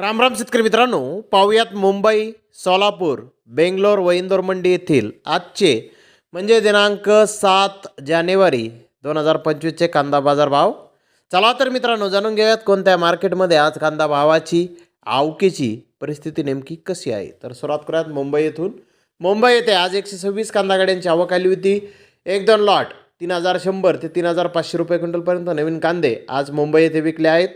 राम राम शेतकरी मित्रांनो पाहुयात मुंबई सोलापूर बेंगलोर व इंदोर मंडी येथील आजचे म्हणजे दिनांक सात जानेवारी दोन हजार पंचवीसचे कांदा बाजार भाव. चला तर मित्रांनो जाणून घेऊयात कोणत्या मार्केटमध्ये आज कांदा भावाची आवकेची परिस्थिती नेमकी कशी आहे. तर सुरुवात करूयात मुंबई येथून. मुंबई येथे आज एकशे सव्वीस कांदा गाड्यांची आवक आली होती. एक दोन लॉट तीन हजार शंभर ते तीन हजार पाचशे रुपये क्विंटलपर्यंत नवीन कांदे आज मुंबई येथे विकले आहेत.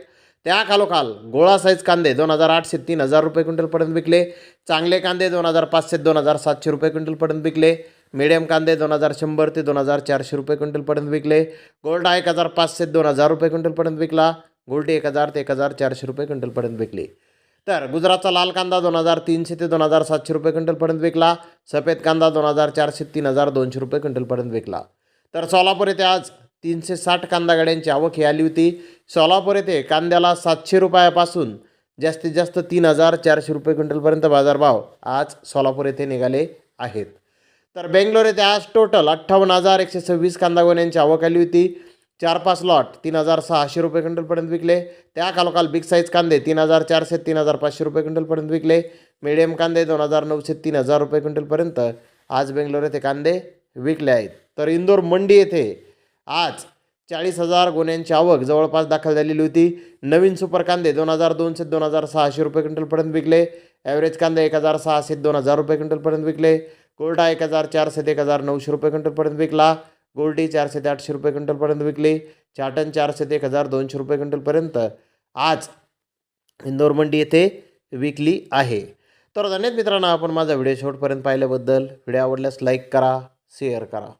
त्या खालोखाल गोळा साईज कांदे दोन हजार आठशे तीन हजार रुपये क्विंटलपर्यंत विकले. चांगले कांदे दोन हजार पाचशे दोन हजार सातशे रुपये क्विंटलपर्यंत विकले. मिडियम कांदे दोन हजार शंभर ते दोन हजार चारशे रुपये क्विंटलपर्यंत विकले. गोल्डा एक हजार पाचशे दोन हजार रुपये क्विंटलपर्यंत विकला. गोल्डी एक हजार ते एक हजार चारशे रुपये क्विंटलपर्यंत विकली. तर गुजरातचा लाल कांदा दोन हजार तीनशे ते दोन हजार सातशे रुपये क्विंटलपर्यंत विकला. सफेद कांदा दोन हजार चारशे तीन हजार दोनशे रुपये क्विंटलपर्यंत विकला. तर सोलापूर येथे आज तीनशे साठ कांदा गाड्यांची आवक ही आली होती. सोलापूर येथे कांद्याला सातशे रुपयापासून जास्तीत जास्त तीन हजार चारशे रुपये क्विंटलपर्यंत बाजारभाव आज सोलापूर येथे निघाले आहेत. तर बेंगलोर येथे आज टोटल अठ्ठावन्न हजार एकशे सव्वीस कांदा गोण्यांची आवक आली होती. चार पाच लॉट तीन हजार सहाशे रुपये क्विंटलपर्यंत विकले. त्या खालोखाल बिग साईज कांदे तीन हजार चारशे तीन हजार पाचशे रुपये क्विंटलपर्यंत विकले. मिडियम कांदे दोन हजार नऊशे तीन हजार रुपये क्विंटलपर्यंत आज बेंगलोर येथे कांदे विकले आहेत. तर इंदोर मंडी येथे आज चाळीस हजार गुन्ह्यांची आवक जवळपास दाखल झालेली होती. नवीन सुपर कांदे दोन हजार दोनशे दोन हजार सहाशे रुपये क्विंटलपर्यंत विकले. ॲव्हरेज कांदे एक हजार सहाशे दोन हजार रुपये क्विंटलपर्यंत विकले. कोरडा एक हजार चारशे ते एक हजार नऊशे रुपये क्विंटलपर्यंत विकला. गोल्डी चारशे ते आठशे रुपये क्विंटलपर्यंत विकली. चाटन चारशे ते एक हजार दोनशे रुपये क्विंटलपर्यंत आज इंदोर मंडी येथे विकली आहे. तर धन्यवाद मित्रांनो आपण माझा व्हिडिओ शेवटपर्यंत पाहिल्याबद्दल. व्हिडिओ आवडल्यास लाईक करा शेअर करा.